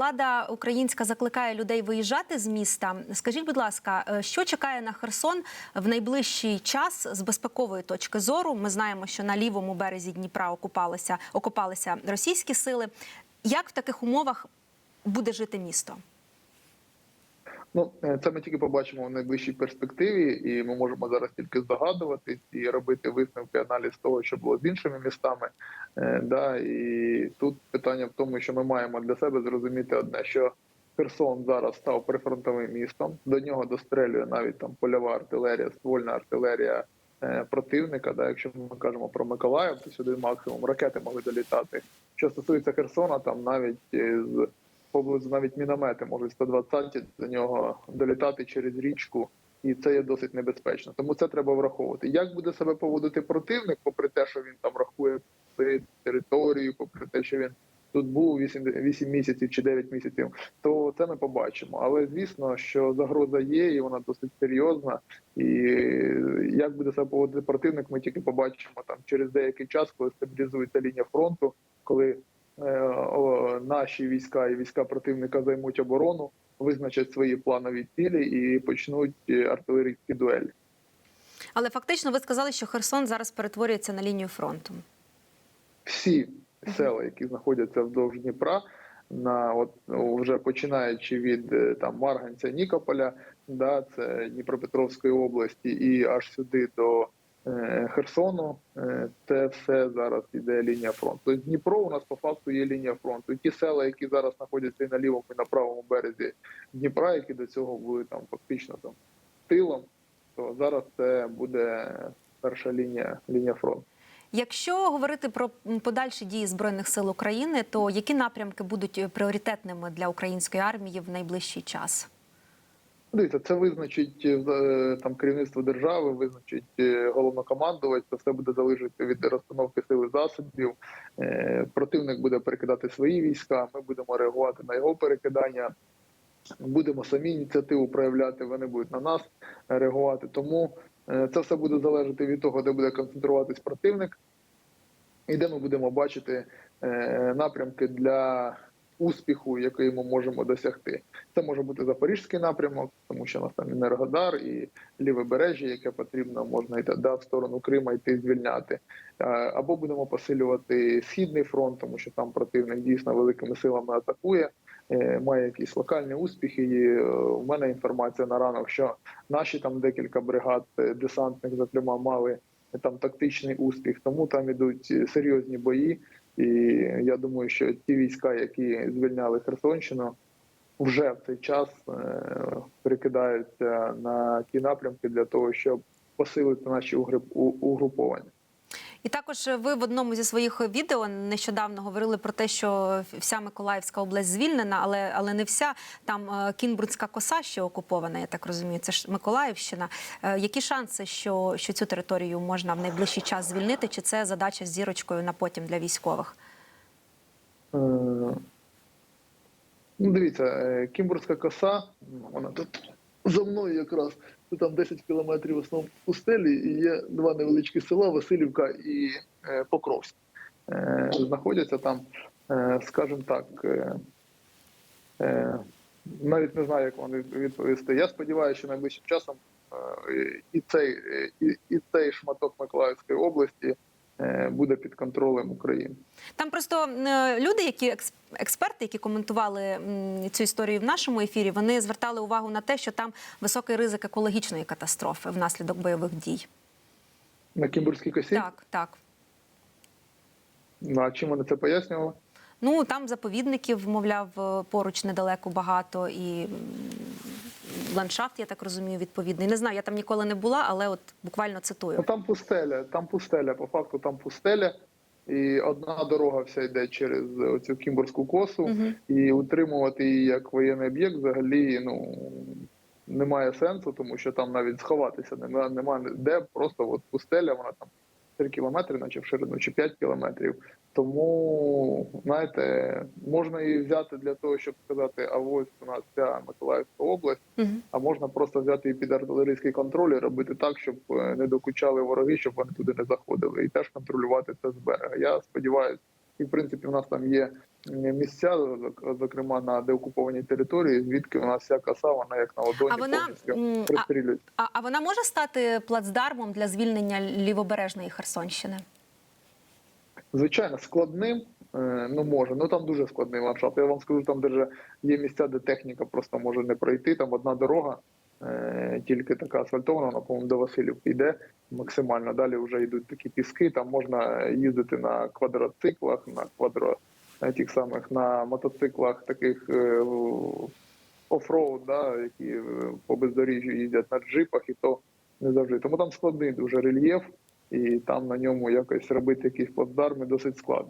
влада українська закликає людей виїжджати з міста. Скажіть, будь ласка, е, що чекає на Херсон в найближчий час з безпекової точки зору? Ми знаємо, що на лівому березі Дніпра окупалися, окупалися російські сили. Як в таких умовах буде жити місто? Ну, е, це ми тільки побачимо в найближчій перспективі, і ми можемо зараз тільки здогадуватись і робити висновки, аналіз того, що було з іншими містами. Е, Да, і тут питання в тому, що ми маємо для себе зрозуміти одне, що Херсон зараз став прифронтовим містом. До нього дострелює навіть там польова артилерія, ствольна артилерія е, противника. Да, якщо ми кажемо про Миколаїв, то сюди максимум ракети могли долітати. Що стосується Херсона, там навіть з поблизу навіть міномети можуть 120 до нього долітати через річку, і це є досить небезпечно. Тому це треба враховувати. Як буде себе поводити противник, попри те, що він там рахує територію, попри те, що він тут був 8, 8 місяців чи 9 місяців, то це ми побачимо. Але звісно, що загроза є, і вона досить серйозна. І як буде себе поводити противник, ми тільки побачимо там через деякий час, коли стабілізується лінія фронту, коли наші війська і війська противника займуть оборону, визначать свої планові цілі і почнуть е, артилерійські дуелі. Але фактично ви сказали, що Херсон зараз перетворюється на лінію фронту. Всі села, які знаходяться вздовж Дніпра, на от ну, вже починаючи від е, там Марганця, Нікополя, да, це Дніпропетровської області, і аж сюди до е, Херсону, е, це все зараз іде лінія фронту. Тобто Дніпро у нас по факту є лінія фронту. Ті села, які зараз знаходяться і на лівому, і на правому березі Дніпра, які до цього були там фактично там тилом, то зараз це буде перша лінія лінія фронту. Якщо говорити про подальші дії збройних сил України, то які напрямки будуть пріоритетними для української армії в найближчий час? Дивіться, це визначить е, там керівництво держави, визначить е, головнокомандувач. Це все буде залежати від розстановки сили засобів. Е, Противник буде перекидати свої війська. Ми будемо реагувати на його перекидання. Будемо самі ініціативу проявляти. Вони будуть на нас реагувати. Тому е, це все буде залежати від того, де буде концентруватись противник, і де ми будемо бачити е, напрямки для успіху, який ми можемо досягти. Це може бути запорізький напрямок, тому що у нас там Енергодар і лівобережжя, яке потрібно, можна йти да, в сторону Крима йти звільняти. Е, Або будемо посилювати східний фронт, тому що там противник дійсно великими силами атакує. е, Має якісь локальні успіхи. І е, у мене інформація на ранок, що наші там декілька бригад е, десантних, зокрема, мали там тактичний успіх, тому там ідуть е, серйозні бої. І я думаю, що ті війська, які звільняли Херсонщину, вже в цей час прикидаються перекидаються на ті напрямки для того, щоб посилити наші угруповання. І також ви в одному зі своїх відео нещодавно говорили про те, що вся Миколаївська область звільнена, але але не вся. Там е, Кінбурзька коса ще окупована, я так розумію. Це ж Миколаївщина. Е, Які шанси, що, що цю територію можна в найближчий час звільнити? Чи це задача з зірочкою на потім для військових? Е, Ну, дивіться, е, Кімбурська коса, вона тут за мною якраз. Це там 10 кілометрів в основному пустелі, і є два невеличкі села Васильівка і е, Покровськ. Е, Знаходяться там, е, скажімо так, навіть не знаю, як вам відповісти. Я сподіваюся, що найближчим часом і цей, і, і цей шматок Миколаївської області буде під контролем України. Там просто е, люди, які експерти, які коментували цю історію в нашому ефірі, вони звертали увагу на те, що там високий ризик екологічної катастрофи внаслідок бойових дій. На Кімбурській косі? Так, так. Ну, а чим вони це пояснювали? Ну там заповідників, мовляв, е, поруч недалеко багато, і ландшафт, я так розумію, відповідний. Не знаю, я там ніколи не була, але от буквально Ну цитую. там пустеля, там пустеля, по факту там пустеля. І одна дорога вся йде через цю Кімбурську косу, Мгм. і утримувати її як воєнний об'єкт взагалі ну немає сенсу, тому що там навіть сховатися немає, немає де, просто от пустеля, вона там 3 кілометри, наче в ширину, чи 5 кілометрів. Тому, знаєте, можна її взяти для того, щоб сказати, а ось у нас ця Миколаївська область. угу. А можна просто взяти і під артилерійський контроль і робити так, щоб е, не докучали вороги, щоб вони туди не заходили, і теж контролювати це з берега. Я сподіваюся, і в принципі в нас там є місця, зокрема на деокупованій території, звідки у нас вся коса, вона як на ладоні А вона, повністю а- А, вона може стати плацдармом для звільнення лівобережної Херсонщини? Звичайно, складним, е, ну може, ну там дуже складний ландшафт. Я вам скажу, там де є місця, де техніка просто може не пройти. Там одна дорога, тільки така асфальтована, вона, по-моєму, до Васильівки йде максимально. Далі вже йдуть такі піски. Там можна їздити на квадроциклах, на квадро на тих самих на мотоциклах, таких е, офроуд, да, які е, по бездоріжжю їздять на джипах, і то не завжди. Тому там складний дуже рельєф і там на ньому якось робити якісь плацдарми досить складно.